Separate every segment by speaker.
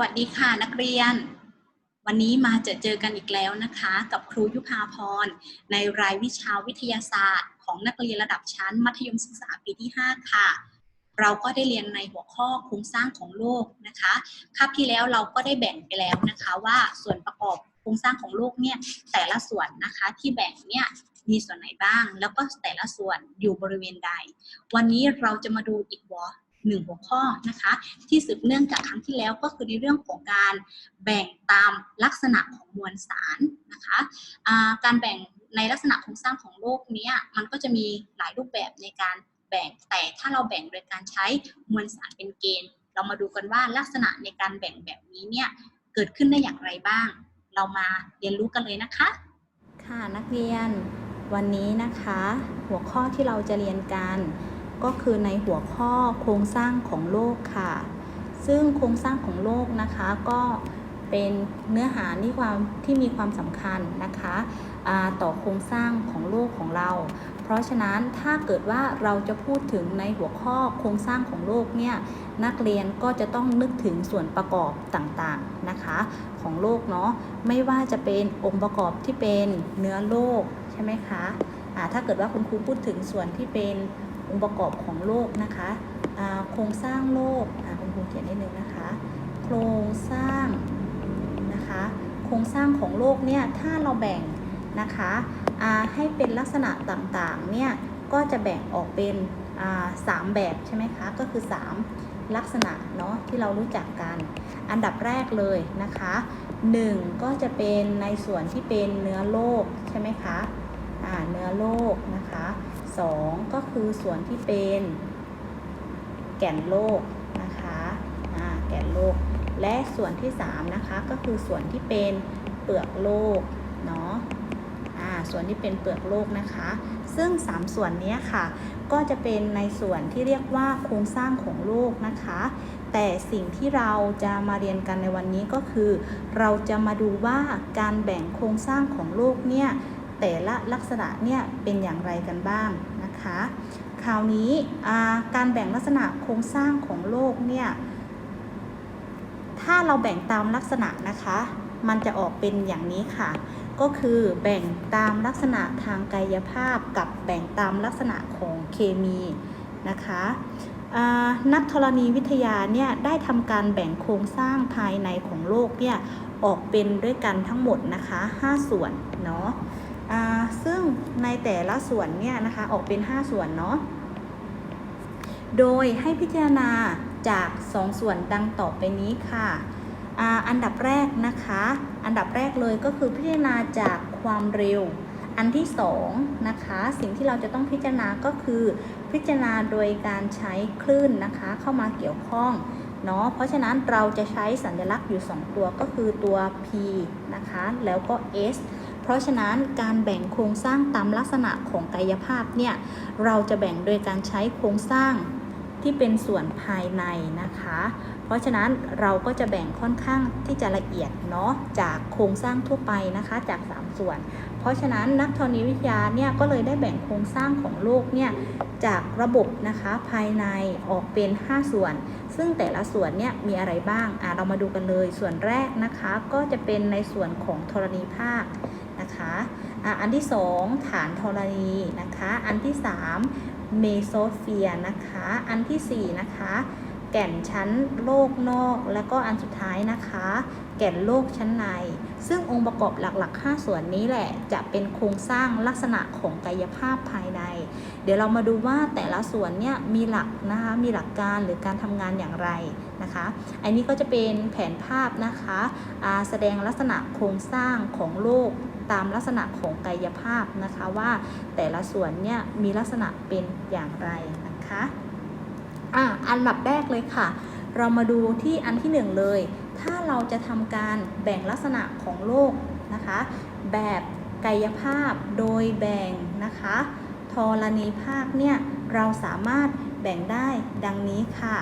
Speaker 1: วัสดีค่ะนักเรียน วันนี้มาเจอเจอกันอีกแล้วนะคะ กับครูยุพาพร ในรายวิชาวิทยาศาสตร์ ของนักเรียนระดับชั้น มัธยมศึกษาปีที่ 5 ค่ะ เราก็ได้เรียนในหัวข้อโครงสร้างของโลกนะคะคาบที่แล้วเราก็ได้แบ่งไปแล้วนะคะว่าส่วนประกอบโครงสร้างของโลกเนี่ยแต่ละส่วนนะคะที่แบ่งเนี่ยมีส่วนไหนบ้าง แล้วก็แต่ละส่วนอยู่บริเวณใด วันนี้เราจะมาดูอีกหัว หนึ่งหัวข้อนะคะ ที่สืบเนื่องจากครั้งที่แล้วก็คือในเรื่องของการแบ่งตามลักษณะของมวลสารนะคะอ่าการแบ่งในลักษณะโครงสร้างของโลกนี้มันก็จะมีหลายรูปแบบในการแบ่งแต่ถ้าเราแบ่งโดยการใช้มวลสารเป็นเกณฑ์ เรามาดูกันว่าลักษณะในการแบ่งแบบนี้เนี่ยเกิดขึ้นได้อย่างไรบ้าง เรามาเรียนรู้กันเลยนะคะ
Speaker 2: ค่ะนักเรียนวันนี้นะคะ หัวข้อที่เราจะเรียนกัน ก็คือในหัวข้อโครงสร้างของโลกค่ะ ซึ่งโครงสร้างของโลกนะคะก็เป็นเนื้อหาที่ความที่มีความสำคัญนะคะต่อโครงสร้างของโลกของเรา เพราะฉะนั้นถ้าเกิดว่าเราจะพูดถึงในหัวข้อโครงสร้างของโลกเนี่ยนักเรียนก็จะต้องนึกถึงส่วนประกอบต่างๆนะคะ ของโลกเนาะไม่ว่าจะเป็นองค์ประกอบที่เป็นเนื้อโลกใช่ไหมคะะถ้าเกิดว่าคุณครูพูดถึงส่วนที่เป็น องค์ประกอบของโลกนะคะโครงสร้างโลกคุณครูเขียนนิดนึงนะคะ โครงสร้างนะคะ โครงสร้างของโลกเนี่ยถ้าเราแบ่งนะคะะให้เป็นลักษณะต่างๆเนี่ยก็จะแบ่งออกเป็นสามแบบใช่ไหมคะก็คือ 3 ลักษณะเนาะที่เรารู้จักกัน อันดับแรกเลยนะคะ 1 ก็จะเป็นในส่วนที่เป็นเนื้อโลกใช่ไหมคะเนื้อโลกนะคะ 2 ก็คือส่วนที่เป็นแก่นโลกนะคะแก่นโลก และส่วนที่ 3 นะคะ ก็คือส่วนที่เป็นเปลือกโลกเนาะส่วนที่เป็นเปลือกโลกนะคะ ซึ่ง 3 ส่วนนี้ค่ะ ก็จะเป็นในส่วนที่เรียกว่าโครงสร้างของโลกนะคะ แต่สิ่งที่เราจะมาเรียนกันในวันนี้ก็คือ เราจะมาดูว่าการแบ่งโครงสร้างของโลกเนี่ย แต่ละลักษณะเนี่ยเป็นอย่างไรกันบ้างนะคะคราวนี้การแบ่งลักษณะโครงสร้างของโลกเนี่ยถ้าเราแบ่งตามลักษณะนะคะ มันจะออกเป็นอย่างนี้ค่ะ ก็คือแบ่งตามลักษณะทางกายภาพกับแบ่งตามลักษณะของเคมีนะคะนักธรณีวิทยาเนี่ยได้ทำการแบ่งโครงสร้างภายในของโลกเนี่ยออกเป็นด้วยกันทั้งหมดนะคะ 5 ส่วนเนาะ ซึ่งในแต่ละส่วนเนี่ยนะคะออกเป็น 5 ส่วนเนาะ โดยให้พิจารณาจาก 2 ส่วนดังต่อไปนี้ค่ะออันดับแรกนะคะ อันดับแรกเลยก็คือพิจารณาจากความเร็ว อันที่2นะคะสิ่งที่เราจะต้องพิจารณาก็คือพิจารณาโดยการใช้คลื่นนะคะเข้ามาเกี่ยวข้องเนาะ เพราะฉะนั้นเราจะใช้สัญลักษณ์อยู่ 2 ตัวก็คือตัว P นะคะ แล้วก็ S เพราะฉะนั้นการแบ่งโครงสร้างตามลักษณะของกายภาพเนี่ยเราจะแบ่งโดยการใช้โครงสร้างที่เป็นส่วนภายในนะคะ เพราะฉะนั้นเราก็จะแบ่งค่อนข้างที่จะละเอียดเนาะจากโครงสร้างทั่วไปนะคะจาก 3 ส่วน เพราะฉะนั้นนักธรณีวิทยาเนี่ยก็เลยได้แบ่งโครงสร้างของโลกเนี่ยจากระบบนะคะภายในออกเป็น 5 ส่วน ซึ่งแต่ละส่วนเนี่ยมีอะไรบ้างอ่าเรามาดูกันเลยส่วนแรกนะคะ ก็จะเป็นในส่วนของธรณีภาค นะคะอันที่ 2 ฐานธรณีนะคะ อันที่ 3 เมโซเฟียนะคะ อันที่ 4 นะคะ แก่นชั้นโลกนอก แล้วก็อันสุดท้ายนะคะ แก่นโลกชั้นใน ซึ่งองค์ประกอบหลักๆ 5 ส่วนนี้แหละจะเป็นโครงสร้างลักษณะของกายภาพภายใน เดี๋ยวเรามาดูว่าแต่ละส่วนเนี่ยมีหลักนะคะมีหลักการหรือการทำงานอย่างไรนะคะอันนี้ก็จะเป็นแผนภาพนะคะแสดงลักษณะโครงสร้างของโลก ตามลักษณะของกายภาพนะคะว่าแต่ละส่วนเนี่ยมีลักษณะเป็นอย่างไรนะคะอะอันดับแรกเลยค่ะ เรามาดูที่อันที่หนึ่งเลย ถ้าเราจะทำการแบ่งลักษณะของโลกนะคะ แบบกายภาพโดยแบ่งนะคะธรณีภาคเนี่ยเราสามารถแบ่งได้ดังนี้ค่ะ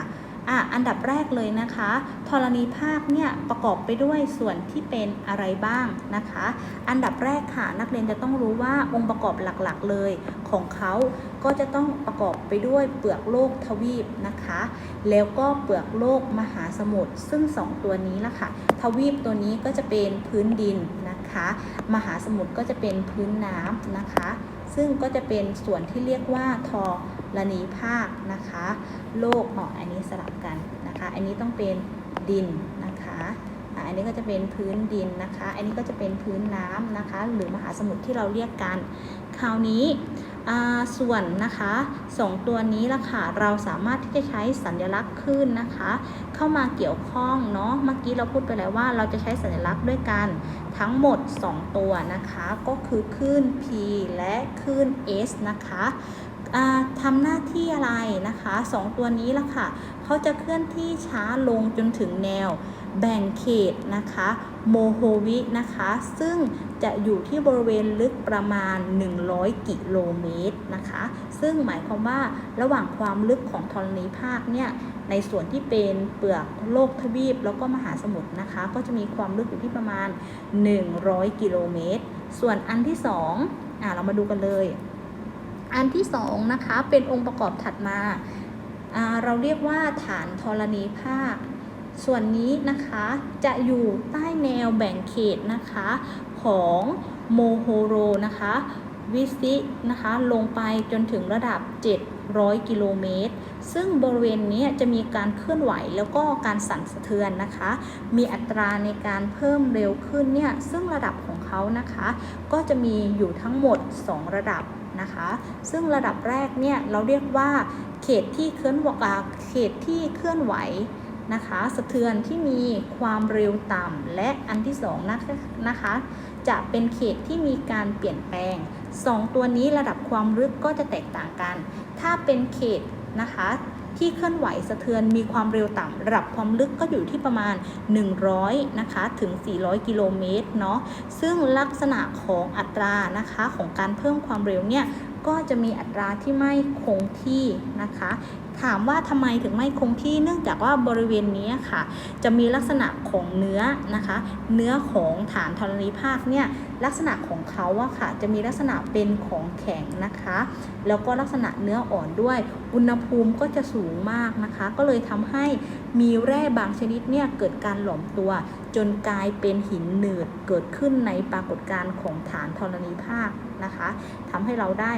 Speaker 2: อะอันดับแรกเลยนะคะธรณีภาคเนี่ยประกอบไปด้วยส่วนที่เป็นอะไรบ้างนะคะ อันดับแรกค่ะนักเรียนจะต้องรู้ว่าองค์ประกอบหลักๆเลยของเขาก็จะต้องประกอบไปด้วยเปลือกโลกทวีปนะคะ แล้วก็เปลือกโลกมหาสมุทรซึ่งสองตัวนี้ละค่ะ ทวีปตัวนี้ก็จะเป็นพื้นดินนะคะ มหาสมุทรก็จะเป็นพื้นน้ำนะคะ ซึ่งก็จะเป็นส่วนที่เรียกว่าทอ รณีภาคนะคะ โลกอ๋ออันนี้สลับกันนะคะ อันนี้ต้องเป็นดินนะคะอันนี้ก็จะเป็นพื้นดินนะคะ อันนี้ก็จะเป็นพื้นน้ำนะคะ หรือมหาสมุทรที่เราเรียกกัน คราวนี้ส่วนนะคะสองตัวนี้ละค่ะ เราสามารถที่จะใช้สัญลักษณ์คลื่นนะคะ เข้ามาเกี่ยวข้องเนาะ เมื่อกี้เราพูดไปแล้วว่าเราจะใช้สัญลักษณ์ด้วยกันทั้งหมด 2 ตัวนะคะ ก็คือคลื่น P และคลื่น S นะคะ ทำหน้าที่อะไรนะคะสองตัวนี้ละค่ะเขาจะเคลื่อนที่ช้าลงจนถึงแนวแบ่งเขตนะคะโมโฮวินะคะ ซึ่งจะอยู่ที่บริเวณลึกประมาณ 100 กิโลเมตรนะคะ ซึ่งหมายความว่าระหว่างความลึกของธรณีภาคเนี่ยในส่วนที่เป็นเปลือกโลกทวีปแล้วก็มหาสมุทรนะคะ ก็จะมีความลึกอยู่ที่ประมาณ 100 กิโลเมตร ส่วนอันที่สองอ่าเรามาดูกันเลย อันที่สองนะคะเป็นองค์ประกอบถัดมาอ่าเราเรียกว่าฐานธรณีภาค ส่วนนี้นะคะจะอยู่ใต้แนวแบ่งเขตนะคะของโมโฮโรนะคะวิซินะคะลงไปจนถึงระดับ 700 กิโลเมตร ซึ่งบริเวณนี้จะมีการเคลื่อนไหวแล้วก็การสั่นสะเทือนนะคะ มีอัตราในการเพิ่มเร็วขึ้นเนี่ย ซึ่งระดับของเขานะคะ ก็จะมีอยู่ทั้งหมด 2 ระดับ นะคะ ซึ่งระดับแรกเนี่ยเราเรียกว่าเขตที่เคลื่อนไหวเขตที่เคลื่อนไหวนะคะสะเทือนที่มีความเร็วต่ำและอันที่สองนะคะนะคะจะเป็นเขตที่มีการเปลี่ยนแปลง 2 ตัวนี้ระดับความลึกก็จะแตกต่างกัน ถ้าเป็นเขตนะคะ ที่เคลื่อนไหวสะเทือนมีความเร็วต่ำระดับความลึกก็อยู่ที่ประมาณ 100 นะคะ ถึง 400 กิโลเมตรเนาะซึ่งลักษณะของอัตรานะคะของการเพิ่มความเร็วเนี่ยก็จะมีอัตราที่ไม่คงที่นะคะ ถามว่าทำไมถึงไม่คงที่เนื่องจากว่าบริเวณนี้ค่ะ จะมีลักษณะของเนื้อนะคะ เนื้อของฐานธรณีภาคเนี่ยลักษณะของเขาอะค่ะ จะมีลักษณะเป็นของแข็งนะคะ แล้วก็ลักษณะเนื้ออ่อนด้วย อุณหภูมิก็จะสูงมากนะคะ ก็เลยทำให้มีแร่บางชนิดเนี่ยเกิดการหลอมตัว จนกลายเป็นหินหนืดเกิดขึ้นในปรากฏการณ์ของฐานธรณีภาคนะคะทำให้เราได้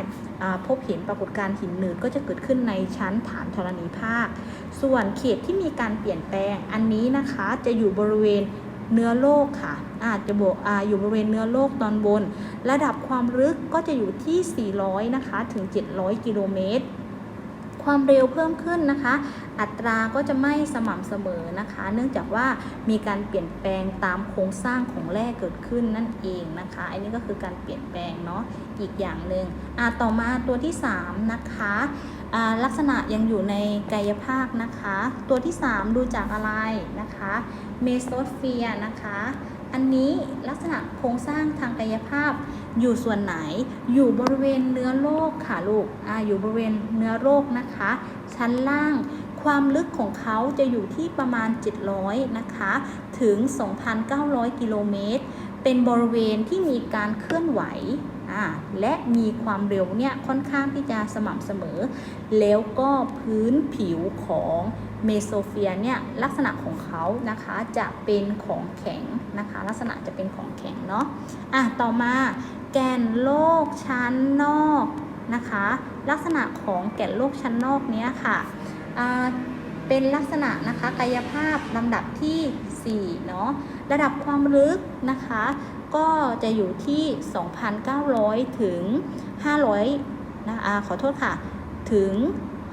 Speaker 2: พบเห็นปรากฏการณ์หินหนืดก็จะเกิดขึ้นในชั้นฐานธรณีภาค ส่วนเขตที่มีการเปลี่ยนแปลงอันนี้นะคะจะอยู่บริเวณเนื้อโลกค่ะ อาจจะบอกออยู่บริเวณเนื้อโลกตอนบน ระดับความลึกก็จะอยู่ที่ 400 นะคะ ถึง 700 กิโลเมตร ความเร็วเพิ่มขึ้นนะคะ อัตราก็จะไม่สม่ำเสมอนะคะ เนื่องจากว่ามีการเปลี่ยนแปลงตามโครงสร้างของแร่เกิดขึ้นนั่นเองนะคะ อันนี้ก็คือการเปลี่ยนแปลงเนาะอีกอย่างหนึ่งอ่าต่อมาตัวที่ 3 นะคะลักษณะยังอยู่ในกายภาคนะคะ ตัวที่ 3 ดูจากอะไรนะคะเมโซสเฟียร์นะคะ อันนี้ลักษณะโครงสร้างทางกายภาพ อยู่ส่วนไหน อยู่บริเวณเนื้อโลกค่ะลูกออยู่บริเวณเนื้อโลกนะคะ ชั้นล่างความลึกของเขาจะอยู่ที่ประมาณ 700 นะคะ ถึง 2,900 กิโลเมตร เป็นบริเวณที่มีการเคลื่อนไหว และมีความเร็วเนี่ยค่อนข้างที่จะสม่ำเสมอ แล้วก็พื้นผิวของ เมโซเฟียเนี่ยลักษณะของเขานะคะจะเป็นของแข็งนะคะ ลักษณะจะเป็นของแข็งเนาะอะต่อมาแกนโลกชั้นนอกนะคะ ลักษณะของแกนโลกชั้นนอกเนี้ยค่ะเป็นลักษณะนะคะกายภาพลำดับที่ 4 เนาะระดับความลึกนะคะ ก็จะอยู่ที่ 2,900 ถึง 500นะอาขอโทษค่ะ ถึง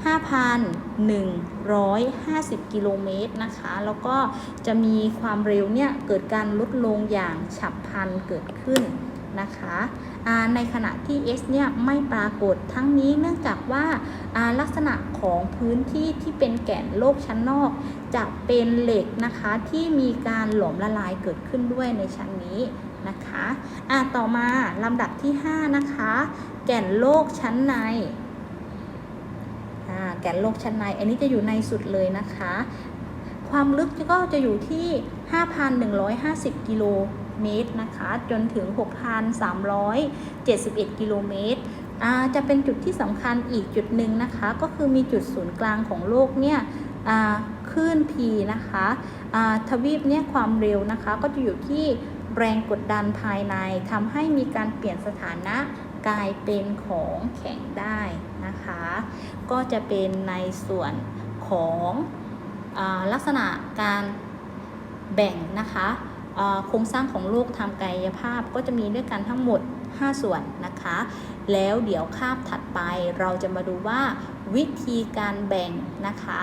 Speaker 2: 5,150 กิโลเมตรนะคะ แล้วก็จะมีความเร็วเนี่ยเกิดการลดลงอย่างฉับพลันเกิดขึ้นนะคะในขณะที่ S เนี่ยไม่ปรากฏทั้งนี้เนื่องจากว่าาลักษณะของพื้นที่ที่เป็นแก่นโลกชั้นนอก จะเป็นเหล็กนะคะที่มีการหลอมละลายเกิดขึ้นด้วยในชั้นนี้นะคะต่อมาลำดับที่ 5 นะคะ แก่นโลกชั้นใน ก่นโลกชั้นใน อันนี้จะอยู่ในสุดเลยนะคะ ความลึกก็จะอยู่ที่ 5,150 กิโลเมตรนะคะ จนถึง 6,371 กิโลเมตรจะเป็นจุดที่สำคัญอีกจุดหนึ่งนะคะ ก็คือมีจุดศูนย์กลางของโลกเนี่ยคลื่น P นะคะทวีปเนี่ยความเร็วนะคะ ก็จะอยู่ที่แรงกดดันภายในทำให้มีการเปลี่ยนสถานะกลายเป็นของแข็งได้ นะคะ ก็จะเป็นในส่วนของอลักษณะการแบ่งนะคะโครงสร้างของโลกทางกายภาพก็จะมีด้วยกันทั้งหมด 5 ส่วนนะคะ แล้วเดี๋ยวคาบถัดไปเราจะมาดูว่าวิธีการแบ่งนะคะ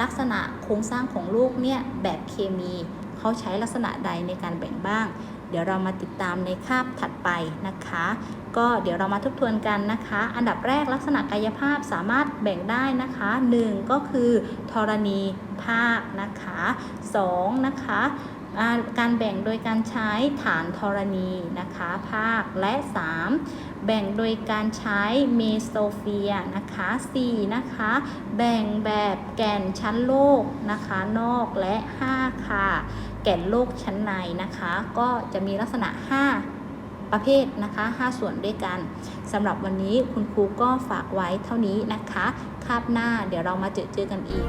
Speaker 2: ลักษณะโครงสร้างของโลกเนี่ยแบบเคมีเขาใช้ลักษณะใดในการแบ่งบ้าง เดี๋ยวเรามาติดตามในคาบถัดไปนะคะ ก็เดี๋ยวเรามาทบทวนกันนะคะ อันดับแรกลักษณะกายภาพสามารถแบ่งได้นะคะ 1 ก็คือธรณีภาคนะคะ 2 นะคะการแบ่งโดยการใช้ฐานธรณีนะคะภาคและ 3 แบ่งโดยการใช้เมโซเฟียนะคะ4นะคะแบ่งแบบแก่นชั้นโลกนะคะนอกและ 5 ค่ะ แก่นโลกชั้นในนะคะ ก็จะมีลักษณะ 5 ประเภทนะคะ 5 ส่วนด้วยกันสำหรับวันนี้คุณครูก็ฝากไว้เท่านี้นะคะ คาบหน้าเดี๋ยวเรามาเจอเจอกันอีก